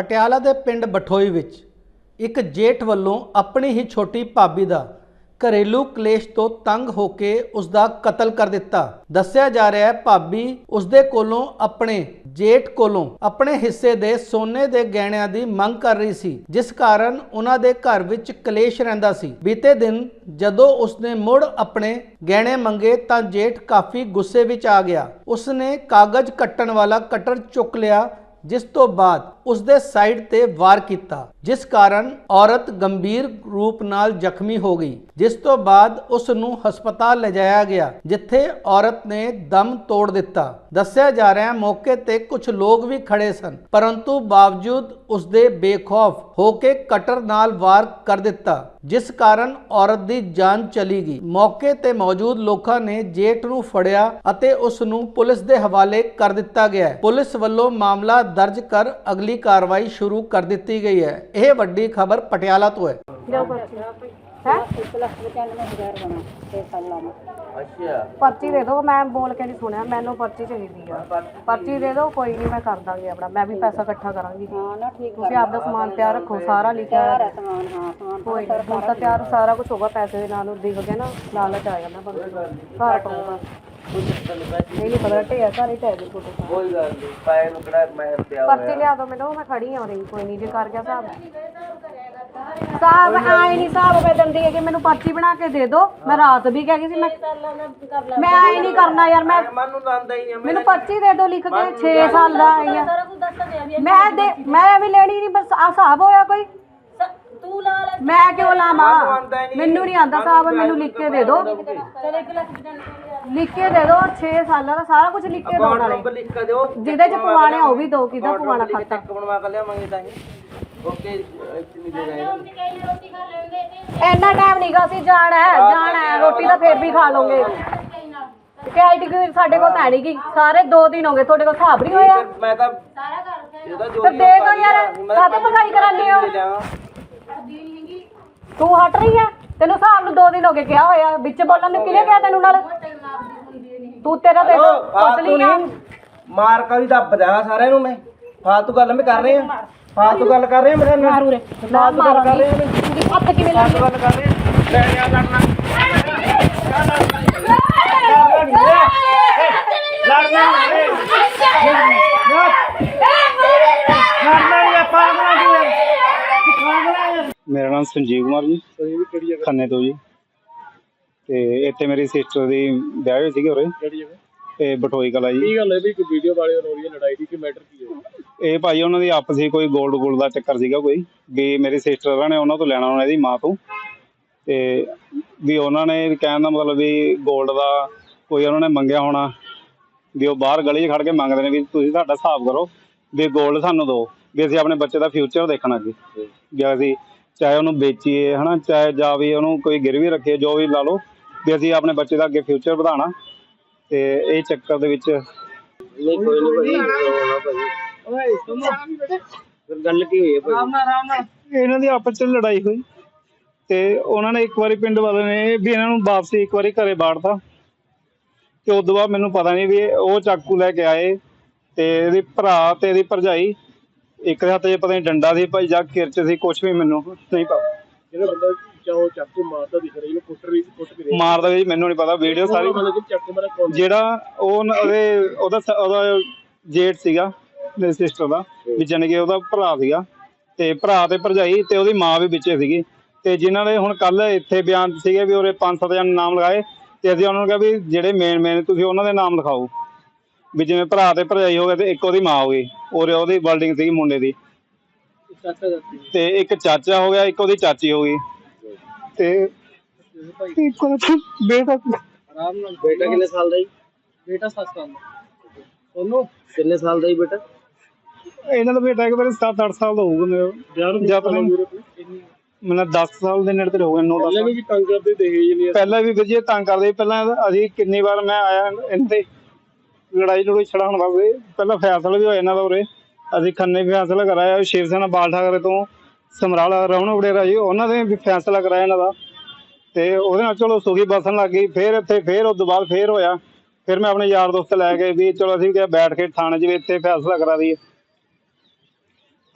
ਪਟਿਆਲਾ ਦੇ ਪਿੰਡ ਬਠੋਈ ਵਿੱਚ ਇੱਕ ਜੇਠ ਵੱਲੋਂ ਆਪਣੀ ਹੀ ਛੋਟੀ ਭਾਬੀ ਦਾ ਘਰੇਲੂ ਕਲੇਸ਼ ਤੋਂ ਤੰਗ ਹੋ ਕੇ ਉਸ ਦਾ ਕਤਲ ਕਰ ਦਿੱਤਾ। ਦੱਸਿਆ ਜਾ ਰਿਹਾ ਹੈ, ਭਾਬੀ ਉਸ ਦੇ ਕੋਲੋਂ ਆਪਣੇ ਜੇਠ ਕੋਲੋਂ ਆਪਣੇ ਹਿੱਸੇ ਦੇ ਸੋਨੇ ਦੇ ਗਹਿਣਿਆਂ ਦੀ ਮੰਗ ਕਰ ਰਹੀ ਸੀ, ਜਿਸ ਕਾਰਨ ਉਹਨਾਂ ਦੇ ਘਰ ਵਿੱਚ ਕਲੇਸ਼ ਰਹਿੰਦਾ ਸੀ। ਬੀਤੇ ਦਿਨ ਜਦੋਂ ਉਸਨੇ ਮੁੜ ਆਪਣੇ ਗਹਿਣੇ ਮੰਗੇ ਤਾਂ ਜੇਠ ਕਾਫੀ ਗੁੱਸੇ ਵਿੱਚ ਆ ਗਿਆ। ਉਸਨੇ ਕਾਗਜ਼ ਕੱਟਣ ਵਾਲਾ ਕਟਰ ਚੁੱਕ ਲਿਆ ਜਿਸ ਤੋਂ ਬਾਅਦ ਉਸ ਦੇ ਸਾਈਡ ਤੇ ਵਾਰ ਕੀਤਾ, ਜਿਸ ਕਾਰਨ ਔਰਤ ਗੰਭੀਰ ਰੂਪ ਨਾਲ ਜ਼ਖਮੀ ਹੋ ਗਈ। ਜਿਸ ਤੋਂ ਬਾਅਦ ਉਸ ਨੂੰ ਹਸਪਤਾਲ ਲਿਜਾਇਆ ਗਿਆ, ਜਿੱਥੇ ਔਰਤ ਨੇ ਦਮ ਤੋੜ ਦਿੱਤਾ। ਦੱਸਿਆ ਜਾ ਰਿਹਾ ਹੈ ਮੌਕੇ ਤੇ ਕੁਝ ਲੋਕ ਵੀ ਖੜੇ ਸਨ, ਪਰੰਤੂ ਬਾਵਜੂਦ ਉਸ ਦੇ ਬੇਖੌਫ ਹੋ ਕੇ ਕਟਰ ਨਾਲ ਵਾਰ ਕਰ ਦਿੱਤਾ, ਜਿਸ ਕਾਰਨ ਔਰਤ ਦੀ ਜਾਨ ਚਲੀ ਗਈ। ਮੌਕੇ ਤੇ ਮੌਜੂਦ ਲੋਕਾਂ ਨੇ ਜੇਠ ਨੂੰ ਫੜਿਆ ਅਤੇ ਉਸ ਨੂੰ ਪੁਲਿਸ ਦੇ ਹਵਾਲੇ ਕਰ ਦਿੱਤਾ ਗਿਆ। ਪੁਲਿਸ ਵੱਲੋਂ ਮਾਮਲਾ ਦਰਜ ਕਰ ਅਗਲੀ ਕਾਰਵਾਈ ਸ਼ੁਰੂ ਕਰ ਦਿੱਤੀ ਗਈ ਹੈ। ਇਹ ਵੱਡੀ ਖਬਰ ਪਟਿਆਲਾ ਤੋਂ ਹੈ? ਹੈ? ਅੱਛਾ। ਪਰਚੀ ਦੇ ਦਿਓ ਮੈਂ ਬੋਲ ਕੇ ਨਹੀਂ ਸੁਣਿਆ ਮੈਨੂੰ ਪਰਚੀ ਚਾਹੀਦੀ ਆ। ਪਰਚੀ ਦੇ ਦਿਓ ਕੋਈ ਨਹੀਂ ਮੈਂ ਕਰ ਦਾਂਗੀ ਆਪਣਾ ਮੈਂ ਵੀ ਪੈਸਾ ਇਕੱਠਾ ਕਰਾਂਗੀ। ਹਾਂ ਨਾ ਠੀਕ ਤੁਸੀਂ ਆਪਦਾ ਸਮਾਨ ਤਿਆਰ ਰੱਖੋ ਸਾਰਾ ਲਿਖਿਆ ਤਿਆਰ ਹੋਇਆ। ਹੈ ਸਮਾਨ ਹਾਂ ਸਮਾਨ ਕੋਈ ਨਹੀਂ ਹੁਣ ਤਾਂ ਤਿਆਰ ਸਾਰਾ ਕੁਝ ਹੋਗਾ ਪੈਸੇ ਦੇ ਨਾਲ ਨੂੰ ਦਿਖ ਗਿਆ ਨਾ ਲਾਲਚ ਆ ਜਾਂਦਾ ਬੰਦੇ ਨੂੰ ਘਰ ਪਾਉਂਦਾ ਨਹੀਂ ਨਹੀਂ ਪਤਾ ਢੇਆ ਸਾਰੇ ਢਹਿ ਦੇ ਫੋਟੋ ਕੋਈ ਗੱਲ ਨਹੀਂ ਪਾਏ ਨੂੰ ਕਿਹੜਾ ਮੈਂ ਪਿਆ ਪਰਚੀ ਲਿਆ ਦੋ ਮੈਨੂੰ ਮੈਂ ਖੜੀ ਆ ਰਹੀ ਕੋਈ ਨਹੀਂ ਜੇ ਕਰ ਗਿਆ ਸਾਹਿਬ ਸਾਹਿਬ ਆਏ ਨਹੀਂ ਸਾਹਿਬ ਮੈਂ ਦੰਦੀ ਹੈ ਕਿ ਮੈਨੂੰ ਪਰਚੀ ਬਣਾ ਕੇ ਦੇ ਦਿਓ ਮੈਂ ਰਾਤ ਵੀ ਕਹਿ ਗਈ ਸੀ ਮੈਂ ਮੈਂ ਆਏ ਨਹੀਂ ਕਰਨਾ ਯਾਰ ਮੈਂ ਮਨ ਨੂੰ ਲਾਂਦਾ ਹੀ ਆ ਮੈਨੂੰ ਪਰਚੀ ਦੇ ਦਿਓ ਲਿਖ ਕੇ 6 ਸਾਲ ਦਾ ਆਈ ਆ। ਮੈਂ ਦੇ ਮੈਂ ਵੀ ਲੈਣੀ ਨਹੀਂ ਬਸ ਆ ਹਿਸਾਬ ਹੋਇਆ ਕੋਈ। ਤੂੰ ਲਾ ਲੈ। ਮੈਂ ਕਿਉਂ ਲਾਵਾਂ। ਮੈਨੂੰ ਨਹੀਂ ਆਂਦਾ ਸਾਹਿਬ ਮੈਨੂੰ ਲਿਖ ਕੇ ਦੇ ਦਿਓ ਚਲ 1 ਲੱਖ ਦੀ ਲਿਖ ਕੇ ਦੇ ਦਿਓ 6 ਸਾਲਾਂ ਦਾ ਸਾਰਾ ਕੁਝ ਲਿਖ ਕੇ ਦਿਓ। ਨਾਲੇ ਜਿਹਦੇ ਚ ਪਵਾਣੇ ਉਹ ਵੀ ਦਿਓ ਕਿਹਦਾ ਪਵਾਣਾ ਖਾਤਾ ਚੈੱਕ ਬਣਵਾ ਕੇ ਲਿਆਵਾਂਗੇ ਤਾਂ ਹੀ। ਓਕੇ ਨਹੀਂ ਦੇ ਇੰਨਾ ਟਾਈਮ ਨਹੀਂਗਾ ਸੀ ਜਾਣਾ ਹੈ ਜਾਣਾ ਹੈ ਰੋਟੀ ਤਾਂ ਫੇਰ ਵੀ ਖਾ ਲਓਗੇ ਕੈਟੀ ਸਾਡੇ ਕੋਲ ਤਾਂ ਨਹੀਂ ਗਈ ਸਾਰੇ 2 ਦਿਨ ਹੋ ਗਏ ਤੁਹਾਡੇ ਕੋਲ ਹਿਸਾਬ ਨਹੀਂ ਹੋਇਆ। ਮੈਂ ਤਾਂ ਇਹਦਾ ਜੋ ਤੇ ਦੇ ਦੋ ਯਾਰ ਕਾਹਤੇ ਭਗਾਈ ਕਰਾਨੀ ਹੋ? ਤੂੰ ਹਟ ਰਹੀ ਹੈ? ਤੈਨੂੰ ਹਿਸਾਬ ਨੂੰ 2 ਦਿਨ ਹੋ ਗਏ ਕਿਹਾ ਹੋਇਆ ਵਿੱਚ ਬੋਲਣ ਨੂੰ ਕਿਹਨੇ ਕਿਹਾ ਤੈਨੂੰ ਨਾਲ? ਤੂੰ ਤੇਰਾ ਦੇ ਦੋ ਪਤਲੀ ਆ। ਮਾਰ ਕਾ ਵੀ ਦੱਬ ਦਿਆਂ ਸਾਰਿਆਂ ਨੂੰ ਮੈਂ? ਫਾਲਤੂ ਗੱਲ ਮੈਂ ਕਰ ਰਿਹਾ। ਫਾਲਤੂ ਗੱਲ ਕਰ ਰਿਹਾ ਮੇਰੇ ਨਾਲ? ਮਾਰੂ ਰੇ ਨਾ ਮਾਰ ਹੱਥ ਕਿਵੇਂ ਲਾ ਗੱਲ ਕਰ ਰਿਹਾ ਲੈ ਜਾ ਲੜਨਾ ਮੇਰਾ ਨਾਮ ਸੰਜੀਵ ਕੁਮਾਰ ਜੀ ਖੰਨੇ ਤੋਂ ਜੀ। ਤੇ ਇੱਥੇ ਮੇਰੀ ਸਿਸਟਰ ਦੀ ਵਿਆਹ ਹੋਈ ਸੀਗੀ ਉਰੇ। ਤੇ ਬਟੋਈ ਕਲਾ ਜੀ। ਕੀ ਗੱਲ ਹੈ ਵੀ ਕੋਈ ਵੀਡੀਓ ਵਾਲੇ ਹੋ ਰਹੀ ਲੜਾਈ ਦੀ ਕੀ ਮੈਟਰ ਕੀ ਹੈ? ਇਹ ਭਾਈ ਉਹਨਾਂ ਦੀ ਆਪਸੀ ਕੋਈ ਗੋਲਡ ਗੋਲਡ ਦਾ ਚੱਕਰ ਸੀਗਾ ਕੋਈ ਵੀ ਮੇਰੀ ਸਿਸਟਰਾਂ ਨੇ ਉਹਨਾਂ ਤੋਂ ਲੈਣਾ ਉਹਨਾਂ ਦੀ ਮਾਂ ਤੋਂ। ਤੇ ਵੀ ਉਹਨਾਂ ਨੇ ਕਹਿਣ ਦਾ ਮਤਲਬ ਵੀ ਗੋਲਡ ਦਾ ਕੋਈ ਉਹਨਾਂ ਨੇ ਮੰਗਿਆ ਹੋਣਾ ਵੀ ਉਹ ਬਾਹਰ ਗਲੀ 'ਚ ਖੜ ਕੇ ਮੰਗਦੇ ਨੇ ਵੀ ਤੁਸੀਂ ਸਾਡਾ ਹਿਸਾਬ ਕਰੋ ਵੀ ਗੋਲਡ ਸਾਨੂੰ ਦਿਓ ਵੀ ਅਸੀਂ ਆਪਣੇ ਬੱਚੇ ਦਾ ਫਿਊਚਰ ਦੇਖਣਾ ਜੀ ਜਾਂ ਅਸੀਂ ਚਾਹੇ ਉਹਨੂੰ ਵੇਚੀਏ ਹਨਾ ਚਾਹੇ ਜਾਂ ਵੀ ਉਹਨੂੰ ਕੋਈ ਗਿਰਵੀ ਰੱਖੇ ਜੋ ਵੀ ਲਾ ਲਓ ਵੀ ਅਸੀਂ ਆਪਣੇ ਬੱਚੇ ਦਾ ਅੱਗੇ ਫਿਊਚਰ ਵਧਾਉਣਾ। ਤੇ ਇਹ ਚੱਕਰ ਦੇ ਵਿੱਚ ਨਹੀਂ ਕੋਈ ਨਹੀਂ ਭਾਈ। ਫਿਰ ਗੱਲ ਕੀ ਹੋਈ ਹੈ ਭਾਈ? ਇਹਨਾਂ ਦੀ ਆਪਸ ਚ ਲੜਾਈ ਹੋਈ ਤੇ ਉਹਨਾਂ ਨੇ ਇੱਕ ਵਾਰੀ ਪਿੰਡ ਵਾਲਿਆਂ ਨੇ ਵੀ ਇਹਨਾਂ ਨੂੰ ਵਾਪਸੀ ਇੱਕ ਵਾਰੀ ਘਰੇ ਬਾੜਤਾ। ਤੇ ਉਦੋਂ ਬਾਅਦ ਮੈਨੂੰ ਪਤਾ ਨਹੀਂ ਵੀ ਉਹ ਚਾਕੂ ਲੈ ਕੇ ਆਏ ਤੇ ਇਹਦੀ ਭਰਾ ਤੇ ਇਹਦੀ ਭਰਜਾਈ ਇੱਕ ਦੇ ਹੱਥ 'ਚ ਪਤਾ ਨਹੀਂ ਡੰਡਾ ਸੀ ਭਾਈ ਜਾਂ ਕਿਰਚ ਸੀ ਕੁਝ ਵੀ ਮੈਨੂੰ ਨਹੀਂ ਪਤਾ। ਜਿਹੜਾ ਬੰਦਾ ਚਾਹੋ ਚਾਕੂ ਮਾਰਦਾ ਦਿਖ ਰਿਹਾ ਇਹਨੂੰ ਕੁੱਟ ਰਹੀ ਕੁੱਟ ਵੀ ਰਿਹਾ। ਮਾਰਦਾ ਵੀ ਮੈਨੂੰ ਨਹੀਂ ਪਤਾ ਵੀਡੀਓ ਸਾਰੀ ਮਤਲਬ ਕਿ ਚਾਕੂ ਮਾਰਾ ਕੌਣ ਜਿਹੜਾ ਉਹ ਉਹਦੇ ਉਹਦਾ ਸ- ਉਹਦਾ ਜੇਠ ਸੀਗਾ ਮੇਰੇ ਸਿਸਟਰ ਦਾ ਵੀ ਜਾਣੀ ਕਿ ਉਹਦਾ ਭਰਾ ਸੀਗਾ। ਤੇ ਭਰਾ ਤੇ ਭਰਜਾਈ ਤੇ ਉਹਦੀ ਮਾਂ ਵੀ ਵਿੱਚੇ ਸੀਗੀ। ਤੇ ਜਿਨ੍ਹਾਂ ਨੇ ਹੁਣ ਕੱਲ ਇੱਥੇ ਬਿਆਨ ਸੀਗੇ ਵੀ ਸੱਤ ਜਣ ਨਾਮ ਲਗਾਏ ਤੇ ਅਸੀਂ ਉਹਨਾਂ ਨੂੰ ਕਿਹਾ ਵੀ ਜਿਹੜੇ ਮੇਨ ਮੇਨ ਤੁਸੀਂ ਉਹਨਾਂ ਦੇ ਨਾਮ ਲਿਖਾਓ। ਵੀ ਜਿਵੇਂ ਭਰਾ ਤੇ ਭਰਜਾਈ ਹੋ ਗਏ ਤੇ ਇੱਕ ਉਹਦੀ ਮਾਂ ਹੋ ਗਈ ਔਰ ਉਹਦੀ ਵਰਡਿੰਗ ਸੀਗੀ ਮੁੰਡੇ ਦੀ। ਚਾਚਾ ਤੇ ਇੱਕ ਚਾਚਾ ਹੋ ਗਿਆ ਇੱਕ ਉਹਦੀ ਚਾਚੀ ਹੋ ਗਈ। ਤੇ ਇੱਕ ਉਹਦਾ ਬੇਟਾ ਆਰਾਮ ਨਾਲ ਬੇਟਾ ਕਿੰਨੇ ਸਾਲ ਦਾ ਜੀ? ਬੇਟਾ ਸੱਸ ਸਾਲ ਦਾ। ਉਹਨੂੰ ਕਿੰਨੇ ਸਾਲ ਦਾ ਜੀ ਬੇਟਾ? ਇਹਨਾਂ ਦਾ ਬੇਟਾ ਇੱਕ ਵਾਰੀ 7-8 ਸਾਲ ਦਾ ਹੋਊਗਾ ਮੇਰਾ ਵਿਆਹ ਨੂੰ ਜਦ ਮੈਂ ਇੰਨੀ ਮੈਨੂੰ 10 ਸਾਲ ਦੇ ਨੇੜੇ ਤੇ ਹੋ ਗਏ 9 ਪਹਿਲਾਂ 10 ਵੀ ਤੰਗ ਕਰਦੇ ਦਹੇਜ ਨਹੀਂ ਪਹਿਲਾਂ ਵੀ ਵਿਜੇ ਤੰਗ ਕਰਦੇ ਪਹਿਲਾਂ ਅਸੀਂ ਕਿੰਨੀ ਵਾਰ ਮੈਂ ਆਇਆ ਇਹਨਾਂ ਤੇ ਲੜਾਈ ਲੜੂਈ ਛੜਾਉਣ ਵਾਸਤੇ। ਪਹਿਲਾਂ ਫੈਸਲਾ ਵੀ ਹੋਇਆ ਇਹਨਾਂ ਦਾ ਉਰੇ। ਅਸੀਂ ਖੰਨੇ ਵੀ ਫੈਸਲਾ ਕਰਾਇਆ ਸ਼ਿਵ ਸੈਨਾ ਬਾਲ ਠਾਕਰੇ ਤੋਂ। ਸਮਰਾਲਾ ਰਮਣ ਵਡੇਰਾ ਜੀ, ਉਹਨਾਂ ਦੇ ਵੀ ਫੈਸਲਾ ਕਰਾਇਆ ਇਹਨਾਂ ਦਾ। ਤੇ ਉਹਦੇ ਨਾਲ ਚਲੋ ਸੁਖੀ ਬਸਣ ਲੱਗ ਗਈ, ਫਿਰ ਇੱਥੇ ਫਿਰ ਉਸ ਤੋਂ ਬਾਅਦ ਫਿਰ ਹੋਇਆ। ਫਿਰ ਮੈਂ ਆਪਣੇ ਯਾਰ ਦੋਸਤ ਲੈ ਕੇ ਵੀ ਚਲੋ ਅਸੀਂ ਕਿਹਾ ਬੈਠ ਕੇ ਥਾਣੇ 'ਚ ਵੀ ਇੱਥੇ ਫੈਸਲਾ ਕਰਾ ਦਈਏ।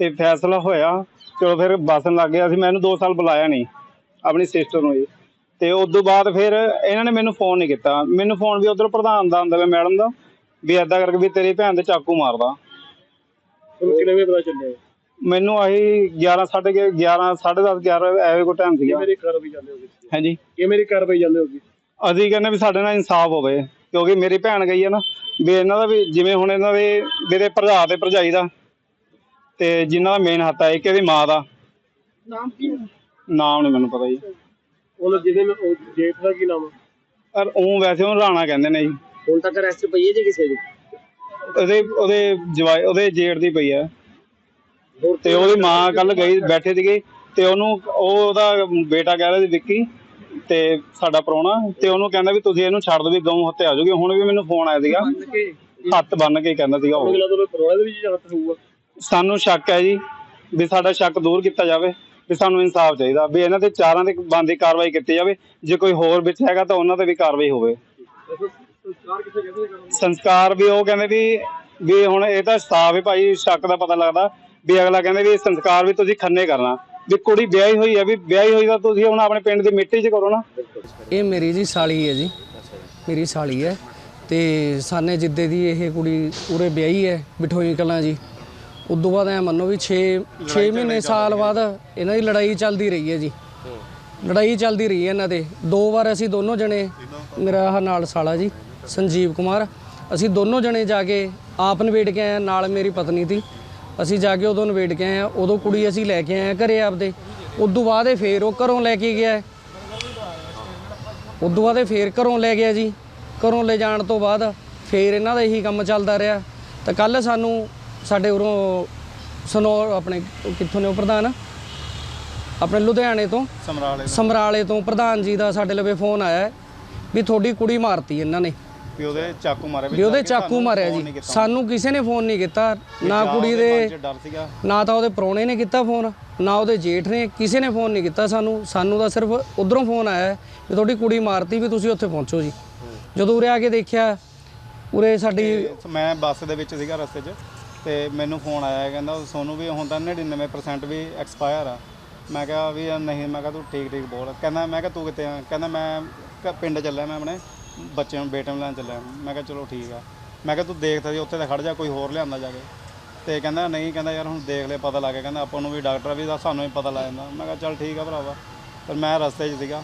ਤੇ ਫੈਸਲਾ ਹੋਇਆ, ਚਲੋ ਫਿਰ ਬਸਣ ਲੱਗ ਗਿਆ ਸੀ, ਮੈਂ 2 ਸਾਲ ਬੁਲਾਇਆ ਨਹੀਂ, ਆਪਣੀ ਸਿਸਟਰ ਨੂੰ ਜੀ। ਤੇ ਉਸ ਤੋਂ ਬਾਅਦ ਫਿਰ ਇਹਨਾਂ ਨੇ ਮੈਨੂੰ ਫੋਨ ਨਹੀਂ ਕੀਤਾ। ਮੈਨੂੰ ਫੋਨ ਵੀ ਉਧਰ ਪ੍ਰਧਾਨ ਦਾ ਆਉਂਦਾ ਮੈਡਮ ਦਾ, ਵੀ ਏਦਾਂ ਕਰਕੇ ਵੀ ਤੇਰੀ ਭੈਣ ਦੇ ਚਾਕੂ ਮਾਰਦਾ। ਤੁਹਾਨੂੰ ਕਿੰਨੇ ਪਤਾ ਚੱਲਿਆ? ਮੈਨੂੰ ਆਹੀ 11 ਸਾਢੇ 11 10:30 11 ਐਵੇਂ ਕੋ ਟਾਈਮ ਸੀਗਾ। ਮੇਰੀ ਕਾਰਵਾਈ ਜਾਂਦੇ ਹੋਗੇ ਹਾਂਜੀ। ਇਹ ਮੇਰੀ ਕਾਰਵਾਈ ਜਾਂਦੇ ਹੋਗੇ? ਅਸੀਂ ਕਹਿੰਦੇ ਵੀ ਸਾਡੇ ਨਾਲ ਇਨਸਾਫ ਹੋਵੇ ਕਿਉਂਕਿ ਮੇਰੀ ਭੈਣ ਗਈ ਹੈ ਨਾ ਵੀ ਇਹਨਾਂ ਦਾ ਵੀ ਜਿਵੇਂ ਹੁਣ ਇਹਨਾਂ ਦੇ ਮੇਰੇ ਭਰਜਾ ਤੇ ਭਰਜਾਈ ਦਾ ਤੇ ਜਿਨ੍ਹਾਂ ਦਾ ਮੇਨ ਹੱਥ ਹੈ ਇੱਕ ਇਹਦੀ ਮਾਂ ਦਾ। ਨਾਮ ਕੀ ਹੈ? ਨਾਮ ਨਹੀਂ ਮੈਨੂੰ ਪਤਾ ਜੀ। ਉਹਨਾਂ ਜਿਹਦੇ ਨਾਲ ਉਹ ਜੇਠ ਦਾ ਕੀ ਨਾਮ ਹੈ ਪਰ ਉਹ ਵੈਸੇ ਉਹ ਰਾਣਾ ਕਹਿੰਦੇ ਨੇ ਜੀ। ਹੁਣ ਤੱਕ ਅਰੈਸਟ ਪਈ ਹੈ ਜੀ ਕਿਸੇ ਦੀ ਉਹਦੇ ਉਹਦੇ ਜਵਾਈ ਉਹਦੇ ਜੇਠ ਦੀ ਪਈ ਹੈ। ਹੋਰ ਤੇ ਉਹਦੀ ਮਾਂ ਕੱਲ ਗਈ ਬੈਠੇ ਸੀਗੇ ਤੇ ਉਹਨੂੰ ਉਹ ਉਹਦਾ ਬੇਟਾ ਕਹਿ ਰਿਹਾ ਸੀ ਵਿੱਕੀ ਤੇ ਸਾਡਾ ਪ੍ਰਾਹੁਣਾ ਤੇ ਉਹਨੂੰ ਕਹਿੰਦਾ ਵੀ ਤੁਸੀਂ ਇਹਨੂੰ ਛੱਡ ਦਿਓ ਵੀ ਗਊ ਹੱਤੇ ਆ ਜਾਊਗੀ ਹੁਣ ਵੀ ਮੈਨੂੰ ਫੋਨ ਆਇਆ ਸੀਗਾ। ਹੱਥ ਬੰਨ ਕੇ ਕਹਿੰਦਾ ਸੀਗਾ ਉਹ। ਅਗਲਾ ਤੋਂ ਕਰੋਨਾ ਦੇ ਵਿੱਚ ਹੱਥ ਹੋਊਗਾ। ਸਾਨੂੰ ਸ਼ੱਕ ਹੈ ਜੀ ਵੀ ਸਾਡਾ ਸ਼ੱਕ ਦੂਰ ਕੀਤਾ ਜਾਵੇ ਵੀ ਸਾਨੂੰ ਇਨਸਾਫ ਚਾਹੀਦਾ ਵੀ ਇਹਨਾਂ ਤੇ ਚਾਰਾਂ ਦੇ ਬੰਦੀ ਕਾਰਵਾਈ ਕੀਤੀ ਜਾਵੇ। ਜੇ ਕੋਈ ਹੋਰ ਵਿੱਚ ਹੈਗਾ ਤਾਂ ਉਹਨਾਂ ਤੇ ਵੀ ਕਾਰਵਾਈ ਹੋਵੇ। ਸੰਸਕਾਰ ਵੀ ਉਹ ਕਹਿੰਦੇ ਵੀ ਵੀ ਹੁਣ ਇਹ ਤਾਂ ਸਾਫ਼ ਹੈ ਭਾਈ ਸ਼ੱਕ ਦਾ ਪਤਾ ਲੱਗਦਾ। ਵੀ ਅਗਲਾ ਕਹਿੰਦੇ ਵੀ ਸੰਸਕਾਰ ਵੀ ਤੁਸੀਂ ਖੰਨੇ ਕਰਨਾ। ਵੀ ਕੁੜੀ ਵਿਆਹੀ ਹੋਈ ਹੈ ਵੀ ਵਿਆਹੀ ਹੋਈ ਤਾਂ ਤੁਸੀਂ ਹੁਣ ਆਪਣੇ ਪਿੰਡ ਦੀ ਮਿੱਟੀ 'ਚ ਕਰੋ ਨਾ। ਇਹ ਮੇਰੀ ਜੀ ਸਾਲੀ ਹੈ ਜੀ। ਮੇਰੀ ਸਾਲੀ ਹੈ। ਤੇ ਸਾਨੇ ਜਿੱਦੇ ਦੀ ਇਹ ਕੁੜੀ ਉਰੇ ਵਿਆਹੀ ਹੈ ਬਿਠੋਈ ਕਲਾਂ ਜੀ। ਉਦੋਂ ਬਾਅਦ ਐ ਮੰਨੋ ਵੀ 6 6 ਮਹੀਨੇ ਸਾਲ ਬਾਅਦ ਇਹਨਾਂ ਦੀ ਲੜਾਈ ਚੱਲਦੀ ਰਹੀ ਹੈ ਜੀ। ਲੜਾਈ ਚੱਲਦੀ ਰਹੀ ਹੈ ਇਹਨਾਂ ਦੇ। ਦੋ ਵਾਰ ਅਸੀਂ ਦੋਨੋਂ ਜਣੇ ਮੇਰਾ ਆਹ ਨਾਲ ਸਾਲਾ ਜੀ ਸੰਜੀਵ ਕੁਮਾਰ ਅਸੀਂ ਦੋਨੋਂ ਜਣੇ ਜਾ ਕੇ ਆਪ ਨਵੇੜ ਕੇ ਆਏ ਨਾਲ ਮੇਰੀ ਪਤਨੀ ਸੀ ਅਸੀਂ ਜਾ ਕੇ ਉਦੋਂ ਨਵੇੜ ਕੇ ਆਏ ਹਾਂ। ਉਦੋਂ ਕੁੜੀ ਅਸੀਂ ਲੈ ਕੇ ਆਏ ਹਾਂ ਘਰੇ ਆਪਦੇ। ਉਦੋਂ ਬਾਅਦ ਇਹ ਫੇਰ ਉਹ ਘਰੋਂ ਲੈ ਕੇ ਗਿਆ। ਉਦੋਂ ਬਾਅਦ ਇਹ ਫੇਰ ਘਰੋਂ ਲੈ ਗਿਆ ਜੀ। ਘਰੋਂ ਲੈ ਜਾਣ ਤੋਂ ਬਾਅਦ ਫੇਰ ਇਹਨਾਂ ਦਾ ਇਹੀ ਕੰਮ ਚੱਲਦਾ ਰਿਹਾ। ਤਾਂ ਕੱਲ ਸਾਨੂੰ ਸਾਡੇ ਉਰੋਂ ਸਨੌਰ ਆਪਣੇ ਕਿੱਥੋਂ ਨੇ ਉਹ ਪ੍ਰਧਾਨ? ਆਪਣੇ ਲੁਧਿਆਣੇ ਤੋਂ ਸਮਰਾਲੇ ਸਮਰਾਲੇ ਤੋਂ ਪ੍ਰਧਾਨ ਜੀ ਦਾ ਸਾਡੇ ਲਵੇ ਫੋਨ ਆਇਆ ਵੀ ਤੁਹਾਡੀ ਕੁੜੀ ਮਾਰਤੀ ਇਹਨਾਂ ਨੇ। ਵੀ ਉਹਦੇ ਚਾਕੂ ਮਾਰੇ ਵੀ ਉਹਦੇ ਚਾਕੂ ਮਾਰਿਆ ਜੀ। ਸਾਨੂੰ ਕਿਸੇ ਨੇ ਫੋਨ ਨਹੀਂ ਕੀਤਾ। ਨਾ ਕੁੜੀ ਦੇ ਨਾ ਤਾਂ ਉਹਦੇ ਪ੍ਰਾਹੁਣੇ ਨੇ ਕੀਤਾ ਫੋਨ ਨਾ ਉਹਦੇ ਜੇਠ ਨੇ ਕਿਸੇ ਨੇ ਫੋਨ ਨਹੀਂ ਕੀਤਾ ਸਾਨੂੰ। ਸਾਨੂੰ ਤਾਂ ਸਿਰਫ ਉਧਰੋਂ ਫੋਨ ਆਇਆ ਵੀ ਤੁਹਾਡੀ ਕੁੜੀ ਮਾਰਤੀ ਵੀ ਤੁਸੀਂ ਉੱਥੇ ਪਹੁੰਚੋ ਜੀ। ਜਦੋਂ ਉਰੇ ਆ ਕੇ ਦੇਖਿਆ ਉਰੇ ਸਾਡੀ ਮੈਂ ਬੱਸ ਦੇ ਵਿੱਚ ਸੀਗਾ ਰਸਤੇ 'ਚ ਤੇ ਮੈਨੂੰ ਫੋਨ ਆਇਆ ਕਹਿੰਦਾ ਸੋਨੂੰ ਵੀ ਹੁਣ ਤਾਂ 99% ਵੀ ਐਕਸਪਾਇਰ ਆ। ਮੈਂ ਕਿਹਾ ਵੀ ਨਹੀਂ ਮੈਂ ਕਿਹਾ ਤੂੰ ਠੀਕ ਠੀਕ ਬੋਲ। ਕਹਿੰਦਾ ਮੈਂ ਕਿਹਾ ਤੂੰ ਕਿੱਥੇ ਆ? ਕਹਿੰਦਾ ਮੈਂ ਪਿੰਡ ਚੱਲਿਆ ਮੈਂ ਆਪਣੇ। ਬੱਚੇ ਨੂੰ ਬੇਟੇ ਨੂੰ ਲੈਣ ਚੱਲਿਆ। ਮੈਂ ਕਿਹਾ ਚਲੋ ਠੀਕ ਆ। ਮੈਂ ਕਿਹਾ ਤੂੰ ਦੇਖਦਾ ਸੀ ਉੱਥੇ ਤਾਂ ਖੜ ਜਾ, ਕੋਈ ਹੋਰ ਲਿਆਂਦਾ ਜਾ ਕੇ। ਤੇ ਕਹਿੰਦਾ ਨਹੀਂ, ਕਹਿੰਦਾ ਯਾਰ ਹੁਣ ਦੇਖ ਲੈ, ਪਤਾ ਲੱਗ ਗਿਆ। ਕਹਿੰਦਾ ਆਪਾਂ ਨੂੰ ਵੀ ਡਾਕਟਰ ਵੀ ਦਾ ਸਾਨੂੰ ਵੀ ਪਤਾ ਲੱਗ ਜਾਂਦਾ। ਮੈਂ ਕਿਹਾ ਚੱਲ ਠੀਕ ਆ ਭਰਾਵਾ। ਪਰ ਮੈਂ ਰਸਤੇ 'ਚ ਸੀਗਾ।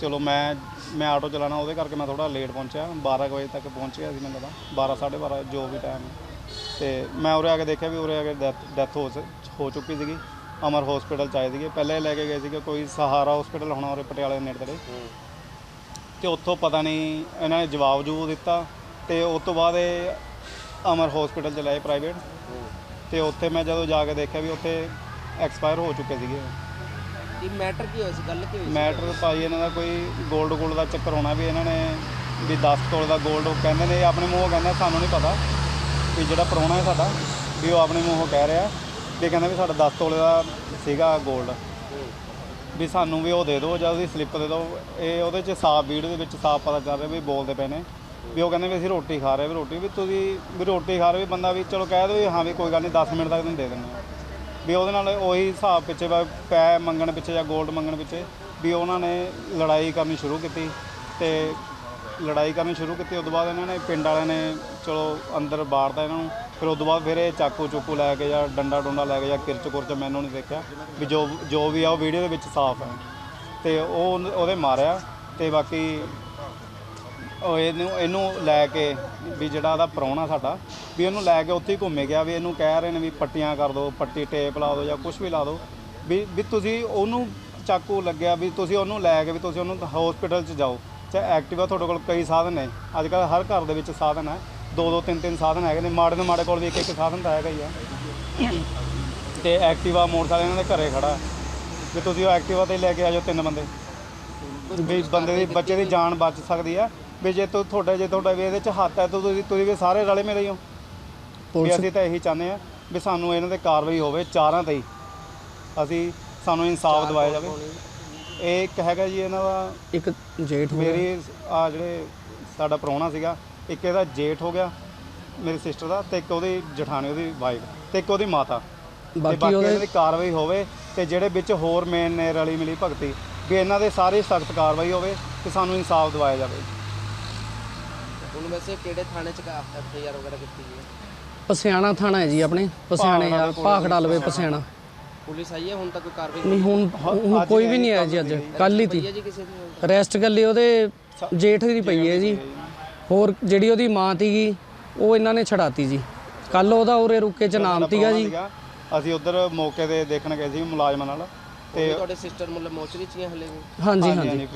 ਚਲੋ ਮੈਂ ਮੈਂ ਆਟੋ ਚਲਾਣਾ ਉਹਦੇ ਕਰਕੇ ਮੈਂ ਥੋੜਾ ਲੇਟ ਪਹੁੰਚਿਆ। 12 ਕੁ ਵਜੇ ਤੱਕ ਪਹੁੰਚ ਗਿਆ ਸੀ ਮੈਨੂੰ ਲੱਗਦਾ 12 12:30 ਜੋ ਵੀ ਟਾਈਮ ਤੇ ਮੈਂ ਉਰੇ ਆ ਕੇ ਦੇਖਿਆ ਵੀ ਉਰੇ ਆ ਕੇ ਡੈਥ ਹੋ ਸ- ਹੋ ਚੁੱਕੀ ਸੀਗੀ। ਅਮਰ ਹਸਪੀਟਲ ਚ ਆਏ ਸੀਗੇ। ਪਹਿਲੇ ਲੈ ਕੇ ਗਏ ਸੀਗੇ ਕੋਈ ਸਹਾਰਾ ਹਸਪੀਟਲ ਹੋਣਾ ਉਰੇ ਪਟਿਆਲੇ ਦੇ ਨੇੜੇ ਤੇ ਉੱਥੋਂ ਪਤਾ ਨਹੀਂ ਇਹਨਾਂ ਨੇ ਜਵਾਬ ਜੂ ਦਿੱਤਾ ਤੇ ਉਸ ਤੋਂ ਬਾਅਦ ਇਹ ਅਮਰ ਹਸਪੀਟਲ ਚ ਲਏ ਪ੍ਰਾਈਵੇਟ ਤੇ ਉੱਥੇ ਮੈਂ ਜਦੋਂ ਜਾ ਕੇ ਦੇਖਿਆ ਵੀ ਉੱਥੇ ਐਕਸਪਾਇਰ ਹੋ ਚੁੱਕੇ ਸੀਗੇ। ਇਹ ਮੈਟਰ ਕੀ ਹੋਇਆ ਸੀ? ਗੱਲ ਕੀ ਹੋਈ ਮੈਟਰ ਭਾਈ ਇਹਨਾਂ ਦਾ ਕੋਈ ਗੋਲਡ ਗੋਲਡ ਦਾ ਚੱਕਰ ਹੋਣਾ ਵੀ ਇਹਨਾਂ ਨੇ ਵੀ 10 ਤੋਲੇ ਦਾ ਗੋਲਡ ਉਹ ਕਹਿੰਦੇ ਨੇ ਆਪਣੇ ਮੂੰਹੋਂ ਕਹਿੰਦਾ ਸਾਨੂੰ ਨਹੀਂ ਪਤਾ ਵੀ ਜਿਹੜਾ ਪ੍ਰਾਹੁਣਾ ਹੈ ਸਾਡਾ ਵੀ ਉਹ ਆਪਣੇ ਮੂੰਹੋਂ ਕਹਿ ਰਿਹਾ ਵੀ ਕਹਿੰਦਾ ਵੀ ਸਾਡਾ 10 ਤੋਲੇ ਦਾ ਸੀਗਾ ਗੋਲਡ ਵੀ ਸਾਨੂੰ ਵੀ ਉਹ ਦੇ ਦਿਓ, ਜਾਂ ਉਹਦੀ ਸਲਿੱਪ ਦੇ ਦਿਓ। ਇਹ ਉਹਦੇ ਚ ਸਾਫ਼ ਵੀਡੀਓ ਦੇ ਵਿੱਚ ਸਾਫ਼ ਪਤਾ ਚੱਲ ਰਿਹਾ ਵੀ ਬੋਲਦੇ ਪਏ ਨੇ। ਵੀ ਉਹ ਕਹਿੰਦੇ ਵੀ ਅਸੀਂ ਰੋਟੀ ਖਾ ਰਹੇ ਵੀ ਰੋਟੀ ਵੀ ਤੁਸੀਂ ਵੀ ਰੋਟੀ ਖਾ ਰਹੇ ਵੀ ਬੰਦਾ ਵੀ ਚਲੋ ਕਹਿ ਦਿਓ ਵੀ ਹਾਂ ਵੀ ਕੋਈ ਗੱਲ ਨਹੀਂ 10 ਮਿੰਟ ਤੱਕ ਤੁਹਾਨੂੰ ਦੇ ਦਿੰਦੇ ਹਾਂ ਵੀ ਉਹਦੇ ਨਾਲ ਉਹੀ ਹਿਸਾਬ ਪਿੱਛੇ ਪੈ ਮੰਗਣ ਪਿੱਛੇ ਜਾਂ 골ਡ ਮੰਗਣ ਪਿੱਛੇ ਵੀ ਉਹਨਾਂ ਨੇ ਲੜਾਈ ਕਰਨੀ ਸ਼ੁਰੂ ਕੀਤੀ ਤੇ ਲੜਾਈ ਕਰਨੀ ਸ਼ੁਰੂ ਕੀਤੀ। ਉਸ ਤੋਂ ਬਾਅਦ ਇਹਨਾਂ ਨੇ ਪਿੰਡ ਵਾਲਿਆਂ ਨੇ ਚਲੋ ਅੰਦਰ ਬਾੜਦਾ ਇਹਨਾਂ ਨੂੰ ਫਿਰ ਉਸ ਤੋਂ ਬਾਅਦ ਫਿਰ ਇਹ ਚਾਕੂ ਚੁੱਕੂ ਲੈ ਕੇ ਜਾਂ ਡੰਡਾ ਡੁੰਡਾ ਲੈ ਕੇ ਜਾਂ ਕਿਰਚ ਕੁਰਚ ਮੈਨੂੰ ਨਹੀਂ ਦੇਖਿਆ ਵੀ ਜੋ ਜੋ ਵੀ ਆ ਉਹ ਵੀਡੀਓ ਦੇ ਵਿੱਚ ਸਾਫ਼ ਹੈ ਤੇ ਉਹ ਉਹਦੇ ਮਾਰਿਆ ਤੇ ਬਾਕੀ ਉਹ ਇਹਨੂੰ ਇਹਨੂੰ ਲੈ ਕੇ ਵੀ ਜਿਹੜਾ ਉਹਦਾ ਪ੍ਰਾਹੁਣਾ ਸਾਡਾ ਵੀ ਇਹਨੂੰ ਲੈ ਕੇ ਉੱਥੇ ਹੀ ਘੁੰਮੇ ਗਿਆ ਵੀ ਇਹਨੂੰ ਕਹਿ ਰਹੇ ਨੇ ਵੀ ਪੱਟੀਆਂ ਕਰ ਦਿਓ, ਪੱਟੀ ਟੇਪ ਲਾ ਦਿਓ ਜਾਂ ਕੁਝ ਵੀ ਲਾ ਦਿਓ ਵੀ ਵੀ ਤੁਸੀਂ ਉਹਨੂੰ ਚਾਕੂ ਲੱਗਿਆ ਵੀ ਤੁਸੀਂ ਉਹਨੂੰ ਲੈ ਕੇ ਵੀ ਤੁਸੀਂ ਉਹਨੂੰ ਹਸਪੀਟਲ 'ਚ ਜਾਓ। ਚਾਹੇ ਐਕਟਿਵਾ ਤੁਹਾਡੇ ਕੋਲ ਕਈ ਸਾਧਨ ਨੇ। ਅੱਜ ਕੱਲ੍ਹ ਹਰ ਘਰ ਦੇ ਵਿੱਚ ਸਾਧਨ ਹੈ ਦੋ ਦੋ ਤਿੰਨ ਤਿੰਨ ਸਾਧਨ ਹੈਗੇ ਨੇ ਮਾੜੇ ਤੋਂ ਮਾੜੇ ਕੋਲ ਵੀ ਇੱਕ ਇੱਕ ਸਾਧਨ ਤਾਂ ਹੈਗਾ ਹੀ ਆ। ਤੇ ਐਕਟਿਵਾ ਮੋਟਰਸਾਈਕਲ ਇਹਨਾਂ ਦੇ ਘਰੇ ਖੜਾ ਵੀ ਤੁਸੀਂ ਉਹ ਐਕਟਿਵਾ ਤੇ ਲੈ ਕੇ ਆ ਜਾਓ ਤਿੰਨ ਬੰਦੇ। ਵੀ ਬੰਦੇ ਦੀ ਬੱਚੇ ਦੀ ਜਾਨ ਬਚ ਸਕਦੀ ਆ। ਵੀ ਜੇ ਤੁ- ਤੁਹਾਡਾ ਜੇ ਤੁਹਾਡਾ ਵੀ ਇਹਦੇ ਚ ਹੱਥ ਹੈ ਤਾਂ ਤੁਸੀਂ ਤੁਸੀਂ ਵੀ ਸਾਰੇ ਰਲੇ ਮਿਲੇ ਹੀ ਵੀ ਅਸੀਂ ਤਾਂ ਇਹੀ ਚਾਹੁੰਦੇ ਆ ਵੀ ਸਾਨੂੰ ਇਹਨਾਂ ਤੇ ਕਾਰਵਾਈ ਹੋਵੇ ਚਾਰਾਂ ਤੇ ਹੀ। ਅਸੀਂ ਸਾਨੂੰ ਇਨਸਾਫ ਦਿਵਾਇਆ ਜਾਵੇ। ਇਹ ਇੱਕ ਹੈਗਾ ਜੀ ਇਹਨਾਂ ਦਾ ਇੱਕ ਜੇਠ। ਮੇਰੀ ਆ ਜਿਹੜੇ ਸਾਡਾ ਪ੍ਰਾਹੁਣਾ ਸੀਗਾ ਇੱਕ ਇਹਦਾ ਜੇਠ ਹੋ ਗਿਆ ਮੇਰੀ ਸਿਸਟਰ ਦਾ ਤੇ ਇੱਕ ਉਹਦੀ ਜਠਾਣੀ ਉਹਦੀ ਵਾਈਫ ਤੇ ਇੱਕ ਉਹਦੀ ਮਾਤਾ। ਬਾਕੀ ਬਾਕੀ ਇਹਨਾਂ ਉਹਦੇ ਦੀ ਕਾਰਵਾਈ ਹੋਵੇ ਤੇ ਜਿਹੜੇ ਵਿੱਚ ਹੋਰ ਮੇਨ ਨੇ ਰਲੀ ਮਿਲੀ ਭਗਤੀ ਵੀ ਇਹਨਾਂ ਦੇ ਸਾਰੇ ਸਖਤ ਕਾਰਵਾਈ ਹੋਵੇ ਤੇ ਸਾਨੂੰ ਇਨਸਾਫ ਦਿਵਾਇਆ ਜਾਵੇ। ਹੁਣ ਵੈਸੇ ਕਿਹੜੇ ਥਾਣੇ ਚ ਐਫ ਆਈ ਆਰ ਵਗੈਰਾ ਕੀਤੀ ਗਈ ਹੈ? ਪਸਿਆਣਾ ਥਾਣਾ ਹੈ ਜੀ ਆਪਣੇ ਪਸਿਆਣੇ ਆ ਭਾਖੜਾ ਲਵੇ ਪਸਿਆਣਾ। ਪੁਲਿਸ ਆਈ ਹੈ ਹੁਣ ਤੱਕ ਕੋਈ ਕਾਰਵਾਈ? ਨਹੀਂ ਹੁਣ ਹੁਣ ਕੋਈ ਵੀ ਨਹੀਂ ਆਇਆ ਜੀ ਅੱਜ ਕੱਲ ਹੀ ਤੀ ਹੈ ਜੀ ਕਿਸੇ ਦੀ? ਰੈਸਟ ਗੱਲੇ ਉਹਦੇ ਜੇਠ ਦੀ ਪਈ ਹੈ ਜੀ। ਹੋਰ ਜਿਹੜੀ ਉਹਦੀ ਮਾਂ ਤੀਗੀ ਉਹ ਇਹਨਾਂ ਨੇ ਛਡਾਤੀ ਜੀ। ਕੱਲ ਉਹਦਾ ਉਰੇ ਰੁਕੇ ਚ ਨਾਮ ਤੀਗਾ ਜੀ। ਸੀਗਾ। ਅਸੀਂ ਉਧਰ ਮੌਕੇ ਤੇ ਦੇਖਣ ਗਏ ਸੀ ਮੁਲਾਜ਼ਮਾਂ ਨਾਲ। ਤੇ ਤੁਹਾਡੇ ਸਿਸਟਰ ਮਤਲਬ ਮੋਚਰੀ ਚ ਹੀ ਹਲੇ ਵੀ? ਹਾਂਜੀ ਹਾਂਜੀ